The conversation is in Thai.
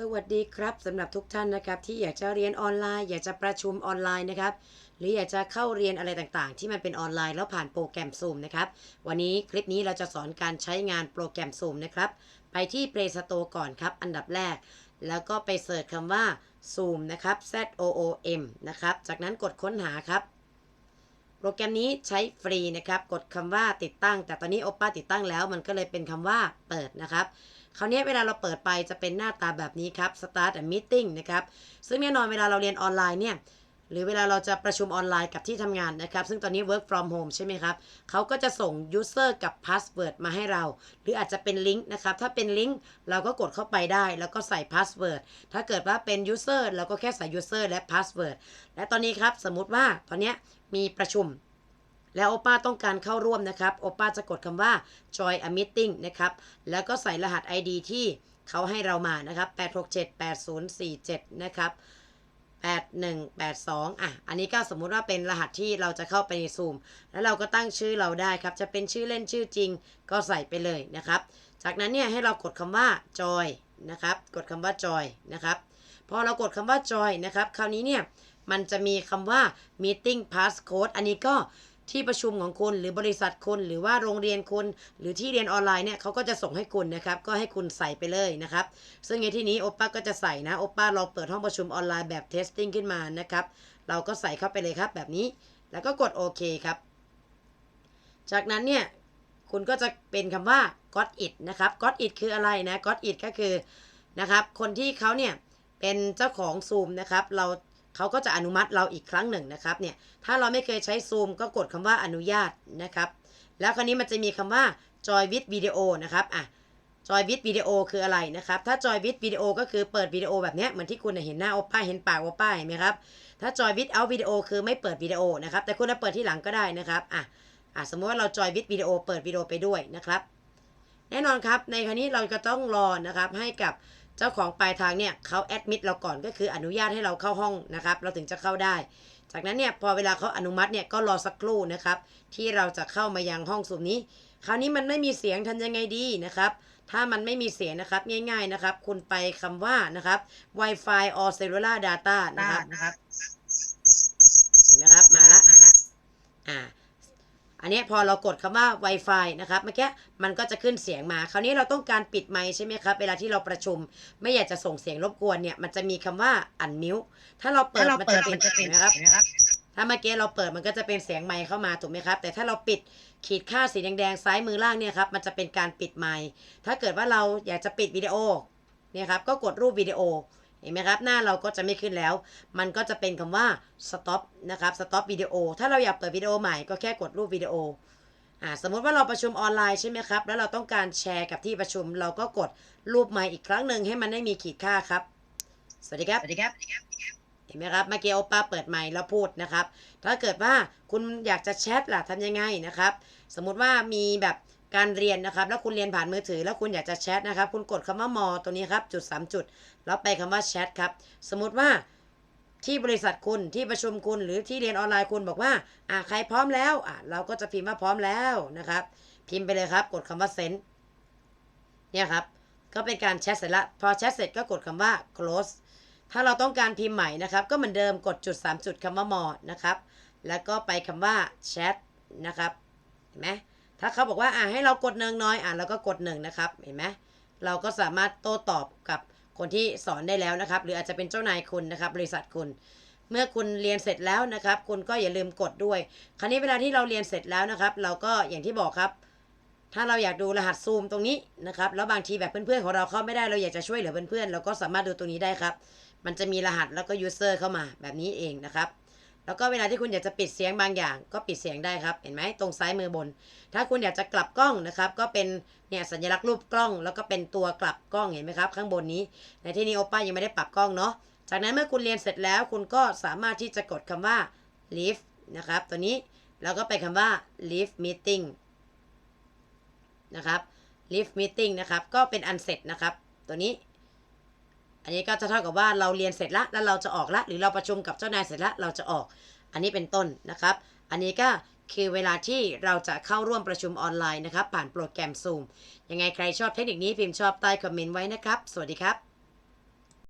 สวัสดีครับสำหรับทุกท่านนะครับที่อยากจะเรียนออนไลน์ อยากจะประชุมออนไลน์นะครับหรืออยากจะเข้าเรียนอะไรต่างๆ ที่มันเป็นออนไลน์แล้วผ่านโปรแกรม Zoom นะครับวันนี้คลิปนี้เราจะสอนการใช้งานโปรแกรม Zoom นะครับไปที่ Play Store ก่อนครับ อันดับแรก แล้วก็ไปเสิร์ชคำว่า Zoom นะครับ Z O O M นะครับจากนั้นกดค้นหาครับ โปรแกรมนี้ใช้ฟรีนะครับ กดคำว่าติดตั้ง แต่ตอนนี้โอป้าติดตั้งแล้ว มันก็เลยเป็นคำว่าเปิดนะครับคราวนี้เวลาเราเปิดไปจะเป็นหน้าตาแบบนี้ครับ start a meeting นะครับ ซึ่งแน่นอนเวลาเราเรียนออนไลน์เนี่ย หรือเวลาเราจะประชุมออนไลน์กับที่ทำงานนะครับ ซึ่งตอนนี้ work from home ใช่ไหมครับเขาก็จะส่ง user กับ password มาให้เรา หรืออาจจะเป็นลิงก์นะครับ ถ้าเป็นลิงก์เราก็กดเข้าไปได้ แล้วก็ใส่ password ถ้าเกิดว่าเป็น user เราก็แค่ใส่ user และ password และตอนนี้ครับ สมมุติว่าตอนนี้มีประชุมแล้วโอป้าต้องการเข้าร่วมนะครับ โอป้าจะกดคำว่า join a meeting นะครับ แล้วก็ใส่รหัส ID ที่เขาให้เรามานะครับ 8678047 นะครับ 8182อะ อันนี้ก็สมมุติว่าเป็นรหัสที่เราจะเข้าไปใน Zoom แล้วเราก็ตั้งชื่อเราได้ครับ จะเป็นชื่อเล่นชื่อจริงก็ใส่ไปเลยนะครับ จากนั้นเนี่ยให้เรากดคำว่า joy นะครับ กดคำว่า joy นะครับ พอเรากดคำว่า joy นะครับ คราวนี้เนี่ย มันจะมีคำว่า meeting passcode อันนี้ก็ ที่ประชุมของคุณหรือบริษัทคุณหรือว่าโรงเรียนคุณหรือที่เรียนออนไลน์เนี่ยเขาก็จะส่งให้คุณนะครับ ก็ให้คุณใส่ไปเลยนะครับ ซึ่งในที่นี้โอป้าก็จะใส่นะโอป้าเราเปิดห้องประชุมออนไลน์แบบ testing ขึ้นมานะครับ เราก็ใส่เข้าไปเลยครับแบบนี้แล้วก็กดโอเคครับ จากนั้นเนี่ยคุณก็จะเป็นคำว่า got it นะครับ got it คืออะไรนะ got it ก็คือนะครับ คนที่เขาเนี่ยเป็นเจ้าของ Zoom นะครับ เรา เขาก็จะอนุมัติเราอีกครั้งหนึ่งนะครับเนี่ยถ้าเราไม่เคยใช้ Zoom ก็กดคำว่าอนุญาตนะครับ แล้วคราวนี้มันจะมีคำว่า join with video นะครับอะ join with video คืออะไรนะครับ ถ้า join with video ก็คือเปิดวิดีโอแบบนี้เหมือนที่คุณเห็นหน้าโอป้าเห็นปากโอป้าเห็นไหมครับถ้า join without video คือไม่เปิดวิดีโอนะครับ แต่คุณจะเปิดที่หลังก็ได้นะครับอะอะสมมติว่าเรา join with video เปิดวิดีโอไปด้วยนะครับ แน่นอนครับในครั้นี้เราก็ต้องรอนะครับให้กับ เจ้าของปลายทางเนี่ยเขาแอดมิดเราก่อนก็คืออนุญาตให้เราเข้าห้องนะครับ เราถึงจะเข้าได้ จากนั้นเนี่ยพอเวลาเขาอนุมัติเนี่ยก็รอสักครู่นะครับ ที่เราจะเข้ามายังห้องสูมนี้ คราวนี้มันไม่มีเสียงทำยังไงดีนะครับ ถ้ามันไม่มีเสียงนะครับง่ายๆนะครับ คุณไปคำว่านะครับ Wi-Fi or cellular data นะครับนะครับเห็นไหมครับมาละมาละอ่า อันเนี้ยพอเรากดคำว่า Wi-Fi นะครับเมื่อกี้มันก็จะขึ้นเสียงมา คราวนี้เราต้องการปิดไมค์ใช่ไหมครับเวลาที่เราประชุม ไม่อยากจะส่งเสียงรบกวนเนี่ยมันจะมีคำว่าอันมิวถ้าเราเปิถ้าดเรามันเปิจะดเป็มันนจะเป็นนะครับนะครับถ้าเมื่อกี้เราเปิดมันก็จะเป็นเสียงไมค์เข้ามาถูกไหมครับ แต่ถ้าเราปิดขีดค่าสีแดงๆซ้ายมือล่างเนี่ยครับมันจะเป็นการปิดไมค์ถ้าเกิดว่าเราอยากจะปิดวิดีโอเนี่ยครับก็กดรูปวิดีโอ เห็นไหมครับ หน้าเราก็จะไม่ขึ้นแล้ว มันก็จะเป็นคำว่า stop นะครับ stop วิดีโอ ถ้าเราอยากเปิดวิดีโอใหม่ก็แค่กดรูปวิดีโออ่าสมมติว่าเราประชุมออนไลน์ใช่ไหมครับ แล้วเราต้องการแชร์กับที่ประชุม เราก็กดรูปใหม่อีกครั้งหนึ่งให้มันได้มีขีดค่าครับ สวัสดีครับ สวัสดีครับ เห็นไหมครับ เมื่อกี้โอป้าเปิดไมค์แล้วพูดนะครับ ถ้าเกิดว่าคุณอยากจะแชทล่ะทำยังไงนะครับ สมมุติว่ามีแบบ การเรียนนะครับ แล้วคุณเรียนผ่านมือถือ แล้วคุณอยากจะแชทนะครับ คุณกดคำว่ามอตัวนี้ครับ จุด 3 จุด แล้วไปคำว่าแชทครับ สมมติว่าที่บริษัทคุณที่ประชุมคุณหรือที่เรียนออนไลน์คุณบอกว่าอ่าใครพร้อมแล้วอ่าเราก็จะพิมพ์ว่าพร้อมแล้วนะครับ พิมพ์ไปเลยครับ กดคำว่า send เนี่ยครับ ก็เป็นการแชทเสร็จละพอแชทเสร็จก็กดคำว่า close ถ้าเราต้องการพิมพ์ใหม่นะครับ ก็เหมือนเดิมกดจุด 3 จุดคำว่า more นะครับ แล้วก็ไปคำว่า chat นะครับเห็นไหม ถ้าเขาบอกว่าอ่าให้เรากดหนึ่งน้อยอ่าเราก็กดหนึ่งนะครับ เห็นไหมเราก็สามารถโต้ตอบกับคนที่สอนได้แล้วนะครับ หรืออาจจะเป็นเจ้านายคุณนะครับ บริษัทคุณ เมื่อคุณเรียนเสร็จแล้วนะครับ คุณก็อย่าลืมกดด้วย คราวนี้เวลาที่เราเรียนเสร็จแล้วนะครับ เราก็อย่างที่บอกครับ ถ้าเราอยากดูรหัสซูมตรงนี้นะครับ แล้วบางทีแบบเพื่อนๆของเราเข้าไม่ได้ เราอยากจะช่วยเหลือเพื่อนๆ เราก็สามารถดูตรงนี้ได้ครับ มันจะมีรหัสแล้วก็ user เข้ามาแบบนี้เองนะครับ แล้วก็เวลาที่คุณอยากจะปิดเสียงบางอย่าง ก็ปิดเสียงได้ครับ เห็นไหมตรงซ้ายมือบน ถ้าคุณอยากจะกลับกล้องนะครับ ก็เป็นเนี่ยสัญลักษณ์รูปกล้อง แล้วก็เป็นตัวกลับกล้องเห็นไหมครับ ข้างบนนี้ ในที่นี้โอป้ายังไม่ได้ปรับกล้องเนาะ จากนั้นเมื่อคุณเรียนเสร็จแล้ว คุณก็สามารถที่จะกดคำว่า leave นะครับ ตัวนี้ แล้วก็ไปคำว่า leave meeting นะครับ leave meeting นะครับ ก็เป็นอันเสร็จนะครับ ตัวนี้ อันนี้ก็จะเท่ากับว่าเราเรียนเสร็จละแล้วเราจะออกละหรือเราประชุมกับเจ้านายเสร็จละเราจะออก อันนี้เป็นต้นนะครับ อันนี้ก็คือเวลาที่เราจะเข้าร่วมประชุมออนไลน์นะครับ ผ่านโปรแกรม Zoom ยังไงใครชอบเทคนิคนี้พิมพ์ชอบใต้คอมเมนต์ไว้นะครับ สวัสดีครับ